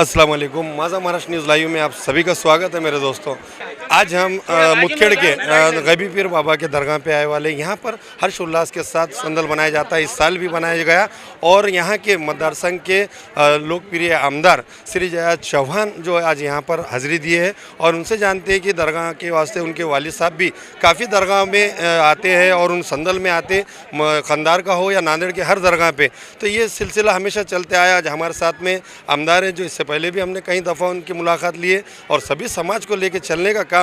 अस्सलाम वालेकुम माझा महाराष्ट्र न्यूज़ लाइव में आप सभी का स्वागत है मेरे दोस्तों। आज हम मुखेड़ के गबी पीर बाबा के दरगाह पे आए वाले। यहाँ पर हर्ष उल्लास के साथ संदल बनाया जाता है इस साल भी बनाया गया। और यहाँ के मतदार संघ के लोकप्रिय आमदार श्री जया चौहान जो आज यहाँ पर हाजिरी दिए है और उनसे जानते हैं कि दरगाह के वास्ते उनके वालिद साहब भी काफ़ी दरगाह में आते हैं और उन संदल में आते खंदार का हो या नांदेड़ के हर दरगाह पे। तो ये सिलसिला हमेशा चलते आया। आज हमारे साथ में आमदार हैं जो इससे पहले भी हमने कई दफ़ा उनकी मुलाकात लिए और सभी समाज को लेके चलने का काम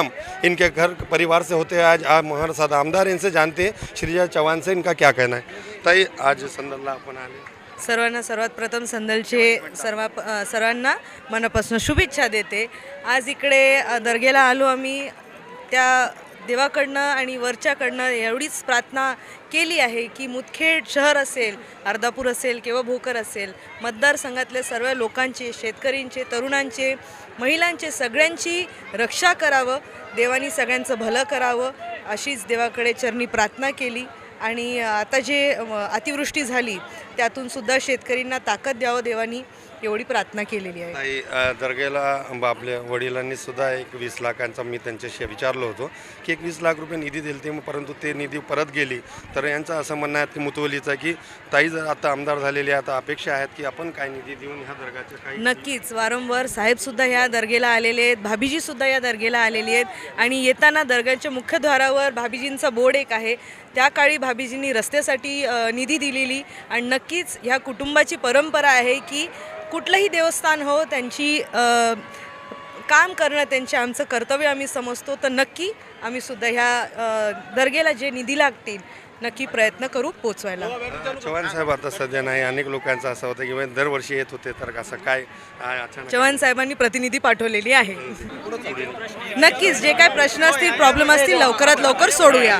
इनके घर परिवार से होते हैं। आज आप हमारे साथ आमदार इनसे जानते हैं श्रीजा चौहान से इनका क्या कहना है? ताई आज संदलला आपण आले। सर्वांना सर्वात प्रथम संदलचे सर्वा सर्वांना मनापासून शुभेच्छा देते. आज इकडे दर्गेला आलो आम्ही. त्या देवाकडनं आणि वरच्याकडनं एवढीच प्रार्थना केली आहे की मुदखेड शहर असेल अर्धापूर असेल किंवा भोकर असेल मतदारसंघातल्या सर्व लोकांचे शेतकरींचे तरुणांचे महिलांचे सगळ्यांची रक्षा करावं देवानी सगळ्यांचं भलं करावं अशीच देवाकडे चरणी प्रार्थना केली. आणि आता जे अतिवृष्टी झाली त्यातून सुद्धा शेतकरींना ताकद द्यावं देवानी. एवढी प्रार्थना केलेली आहे. ताई अ, दर्गेला आपल्या वडिलांनी सुद्धा एक वीस लाखांचा मी त्यांच्याशी विचारलो होतो की एक वीस लाख रुपये निधी दिले ते परंतु ते निधी परत गेली. तर यांचं असं म्हणणं आहे की मुतवलीचं की ताई जर आता आमदार झालेले आहे, आता अपेक्षा आहेत की आपण काय निधी देऊन ह्या दर्गाच्या काही नक्कीच वारंवार साहेबसुद्धा ह्या दर्गेला आलेले आहेत भाभीजीसुद्धा या दर्गेला आलेली आहेत आणि येताना दर्ग्याच्या मुख्यद्वारावर भाभीजींचा बोर्ड एक आहे. त्या काळी भाभीजींनी रस्त्यासाठी अ, निधी दिलेली आणि नक्कीच ह्या कुटुंबाची परंपरा आहे की कुठलंही देवस्थान हो त्यांची काम करणं त्यांचे आमचं कर्तव्य आम्ही समजतो. तर नक्की आम्ही सुद्धा ह्या दर्गेला जे निधी लागतील नक्की प्रयत्न करू पोचवायला. चव्हाण साहेब आता सध्या नाही. अनेक लोकांचं असं होतं की बाई दरवर्षी येत होते तर असं काय चव्हाण साहेबांनी प्रतिनिधी पाठवलेली आहे. नक्कीच जे काय प्रश्न असतील प्रॉब्लेम असतील लवकरात लवकर सोडूया.